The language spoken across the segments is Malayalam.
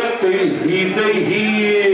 Категідегії.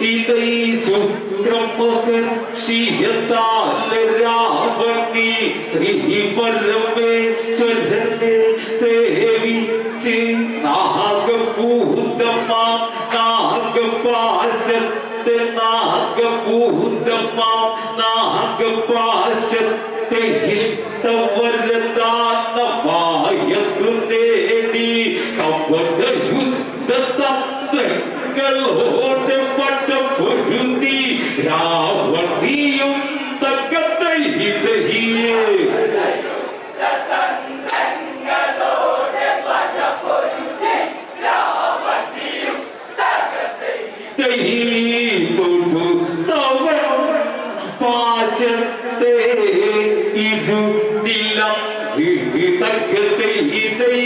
ഇതൈ ശുക്രമഹർഷിയത്താൽ രാവണി ശ്രീ പരമേശ്വരനെ പൊരുതി രാവണിയും തക്കത്തെ ഇതഹിയേ പാശത്തെ ഇരുട്ടിലം തക്കത്തെ ഇതൈ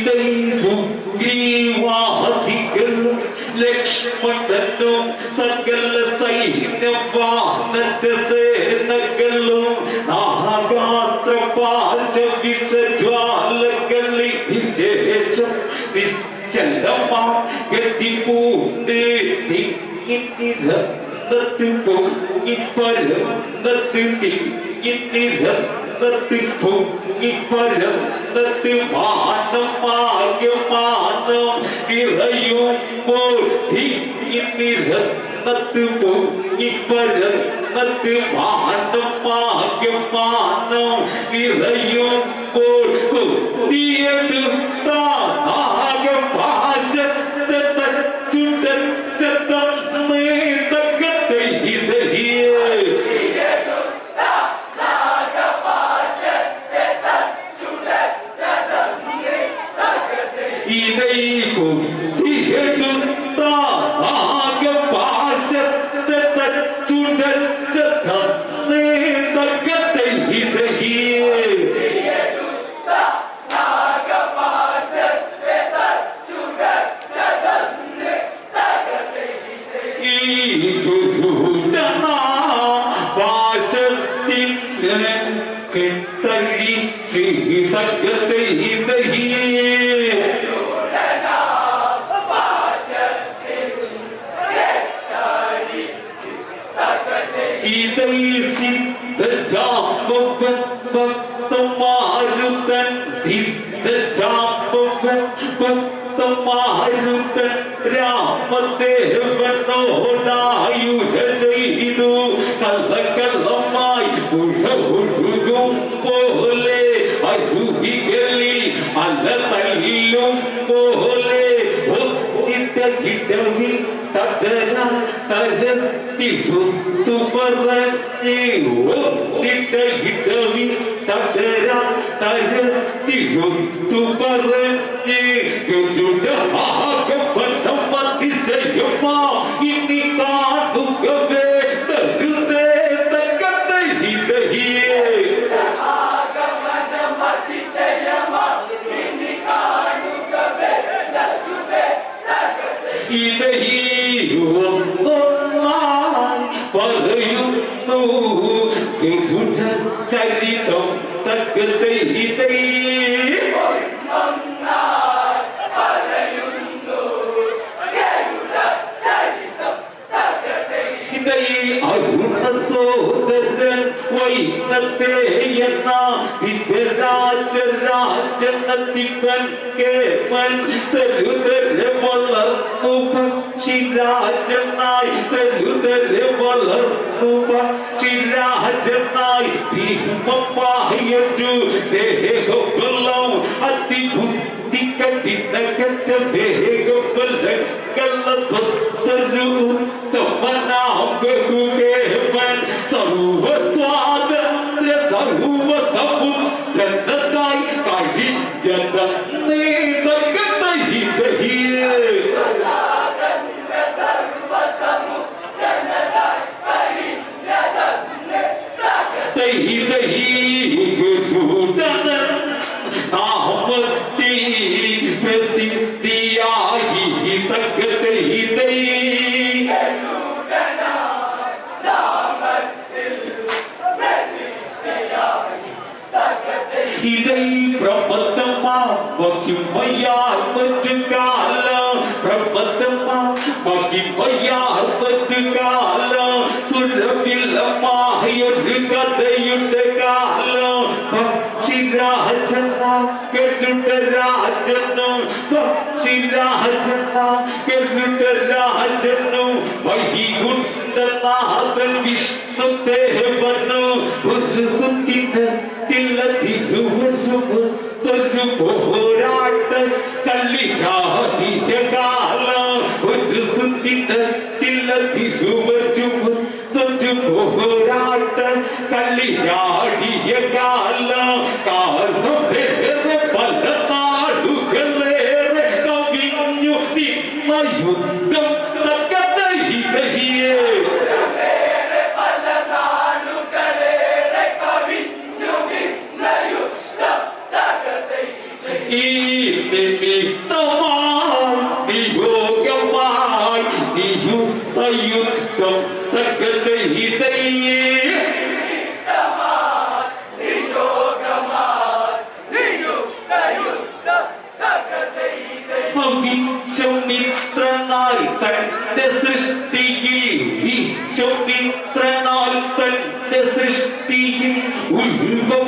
ഇതൈ സുഗ്രീവാദികളും ലക്ഷ്മണനും സകല സൈന്യവാനന്റെ സേനകളും നാഗാസ്ത്ര പാശ വിഷജ്വാലകളിൽ വിശേഷം നിശ്ചലമാ ഗതി പൂണ്ട് തിങ്ങിനിരന്നത്ത് പൊങ്ങി പരന്നത്ത് തിങ്ങിനിരന്നത്ത് പൊങ്ങി പരന്നത്ത് മാനം ആകെ മാനം നിറയുമ്പോൾ തിങ്ങിനിരന്നത്ത് പൊങ്ങി പരന്നത്ത് മാനം ആകെ മാനം നിറയുമ്പോൾ കുത്തിയെടുത്താൽ சீதத்தை இதகியே இதை சித்த ஜாபத்தமாருதன் சித்த ஜாபத்தமாருதன் രാമദേവനോടായുര ചെയ്തു കല്ല കല്ലമായി ഉഴ ഉഴുകും ಕಲ್ಲಲ್ಲೂ ಕೋಲೆ ಹೊತ್ತಿದ್ದ ಗಿಡವಿ ತದರ ಅರತ್ತಿ ಹೊತ್ತು ಪರತ್ತಿ ಹೊತ್ತಿದ್ದ ಗಿಡವಿ ತದರ ಅರತ್ತಿ ಹೊತ್ತು ಪರತ್ತಿ ಹಾಕಪಟ್ಟ ಮತಿಸಯ್ಯಪ್ಪ ഇതൈ സോദരൻ വൈനത്തെ എന്ന വിചരാചരാചനത്തിപ്പൻ കേമൻ തരുതര Ayatu, the Hegopalong, at the Putika, the Nakat, the പ്രബദ്ധമാ മഹിമയാൽ മറ്റു കാലം. സുരവില്ലമായൊരു കഥയുടെ കാലം. പക്ഷിരാജന കെട്ടുണ്ട രാജനു പക്ഷിരാജന കെട്ടുണ്ട രാജനു വൈകുണ്ഠനാഥൻ വിഷ്ണു ദേവനു ഒരു സുഖിതത്തില്ല തിരുവരുമത്തൊരു പോരാട്ട കള്ളിയാതിയ കാലം ഒരു സുഖിതത്തില്ല തിരുവരുമത്തൊരു പോരാട്ട കള്ളിയാടിയ കാലം. കാലമേറെ പല നാടുകളേറെ കവിഞ്ഞു നിന്ന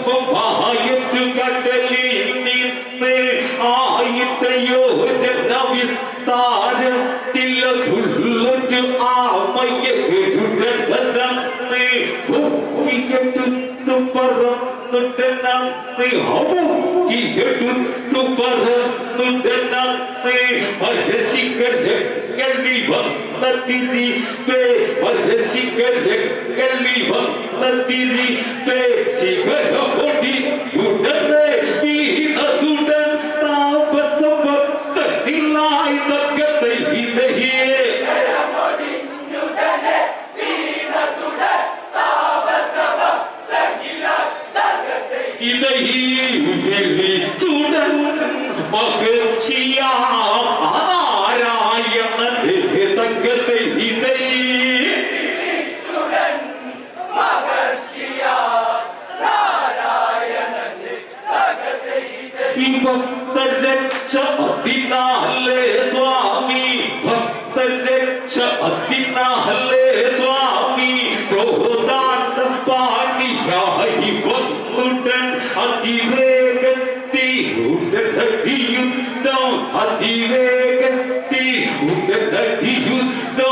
ഉത്ഭവമായിട്ടു കടലിൽ നിന്ന് ആയിരത്ത യോജന വിസ്താരത്തിലൊരു ആമയ ഗരുഡനെ പൊക്കിയെടുത്തു പറന്നിട്ട് നന്ദി പറന്നിട്ട് பரசிகரக்கல்வி வந்த திதி பே பரசிகரக்கல்வி வந்த திதி பே சிகர கொடி അതിവേഗത്തിൽ ഉടനടിയുദ്ധം അതിവേഗത്തിൽ ഉടനടിയുദ്ധം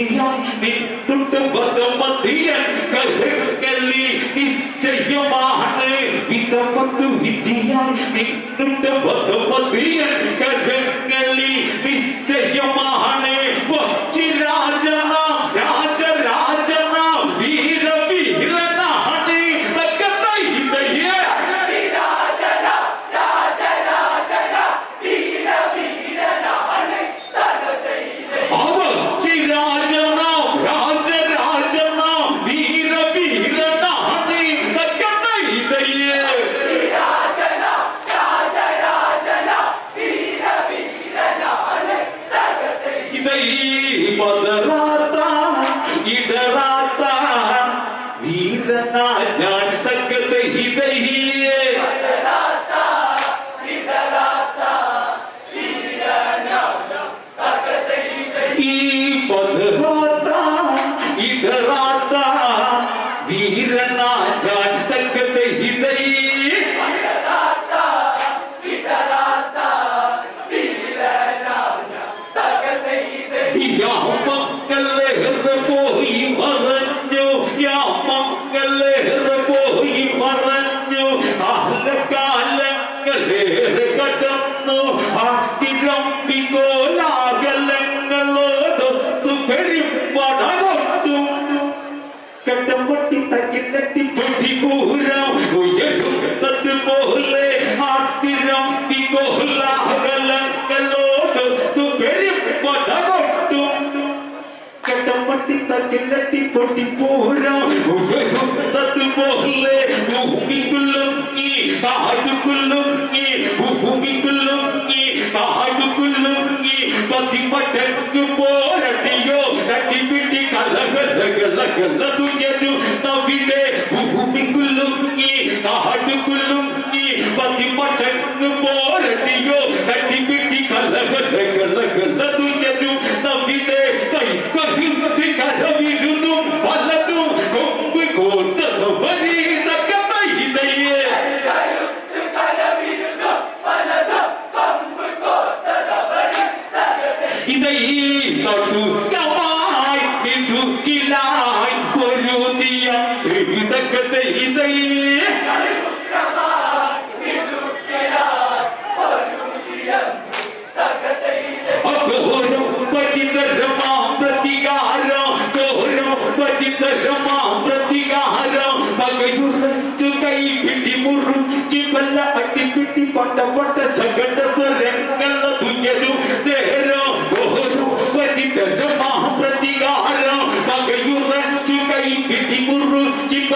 വന്നു വിദ്യയാൽ നിന്നിട്ട് ബന്ധമതിയൻ കരങ്ങളിൽ നിശ്ചയമാണ് കടന്നു. ആട്ടിരമ്പിക്കോലാകലങ്ങളോടൊത്തു പെരുമ്പടമൊത്തും കണ്ടമട്ടി തകിലട്ടി പുതിപൂരം ഉയരുന്നത് പോലെ ആട്ടിരമ്പിക്കോലാകലങ്ങളോടൊത്തു പെരുമ്പടമൊത്തും കണ്ടമട്ടി തകിലട്ടി പൊട്ടിപ്പൂരം ഉയരുന്നത് പോലെ ഭൂമിക്കുള്ളും ഈ കാടുക്കുള്ളും ഭൂമിക്കുള്ളുങ്ങി ആടുക്കുള്ളുങ്ങി പതിമടങ്ങു പോരടിയോ? കടിപിടി കലകലകലകല തുയരു തവിടെ ഭൂമിക്കുള്ളുങ്ങി ആടുക്കുള്ളുങ്ങി പതിമടങ്ങു പോരടിയോ? കടിപിടി കലകലകല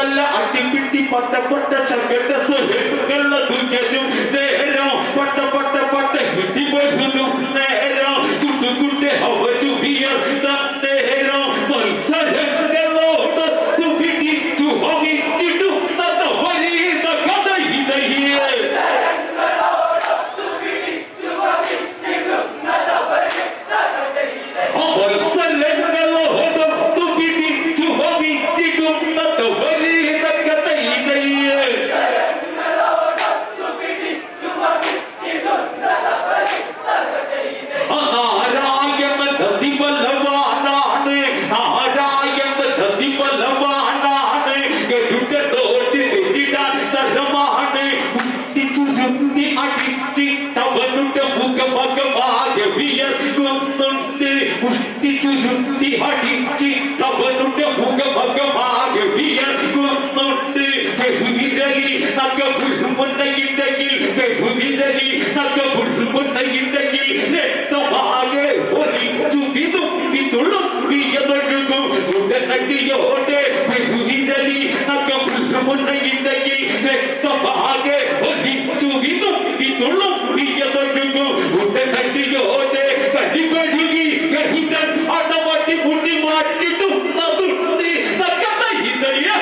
നല്ല അടിപിടി പട്ടപ്പെട്ട ശകട്ട സുഹൃത്തുക്കളുടെ ദുഃഖം നേരം പട്ടപ്പെട്ട വിയർക്കുന്നുണ്ട് ഉഷ്ടിച്ചു ശുദ്ധി അടിച്ച് അവനുടെ മുഖമകമായ വിയർക്കുന്നുണ്ട് വിരലിൽ നക്ക പുഴുമുണ്ടയില്ലെങ്കിൽ വിരലിൽ നക്ക പുഴുമുണ്ടയില്ലെങ്കിൽ രക്തമാകെ ഒലിച്ചു വിതും വിതുളും വിയതൊഴുകും ഉടനടിയോടെ വിരലിൽ നക്ക പുഴുമുണ്ടയില്ലെങ്കിൽ രക്തമാകെ ഒലിച്ചു വിതും വിതുളും Hidayah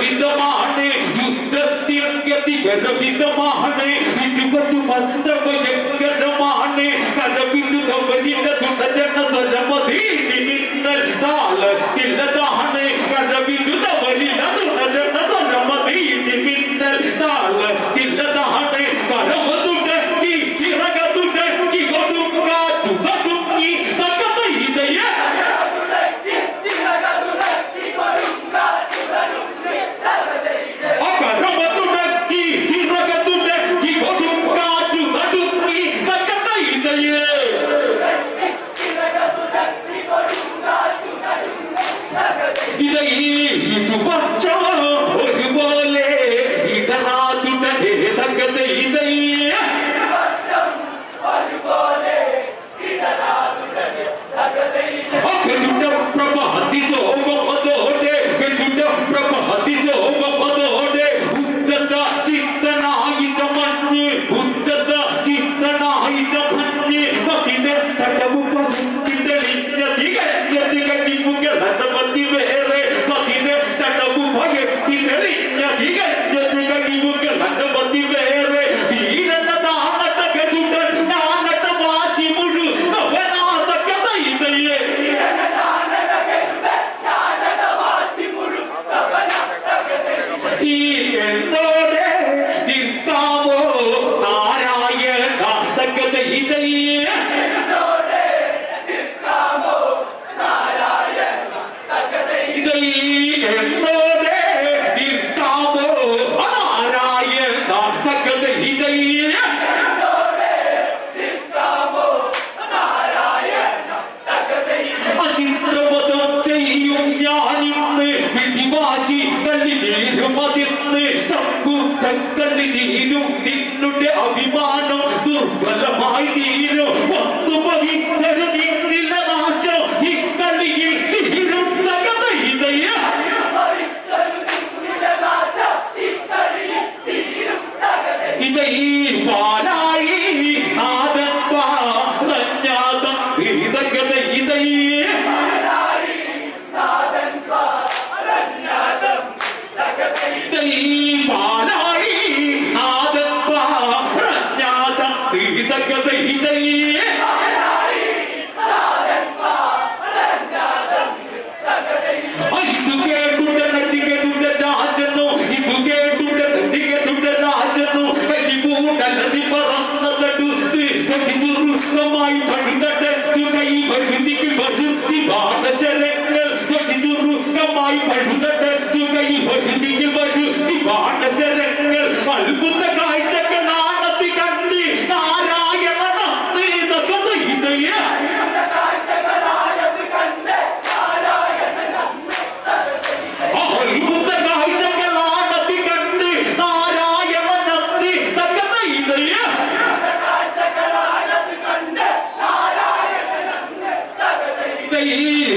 விதமான யுத்தத்திற்கு அதிபர விதமான ഇരുപത്തി പന്ത്രണ്ട് ശങ്കരമാണ് കരപിച്ചു കമ്പനിയുടെ തുടരണ സ്വരമതി മിന്നൽ താളത്തിലതാണ് കരപിച്ചു തവരില തുടരണ സ്വരമതി മിന്നൽ താളത്തിലതാണ് കരമ തുടക്കി ചിറക തുടക്കി കൊടുക്കാറ്റുക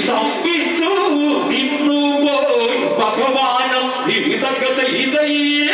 സംഭിച്ചു നിന്നു പോയി ഭഗവാനം ഇതകത ഇതയ്യ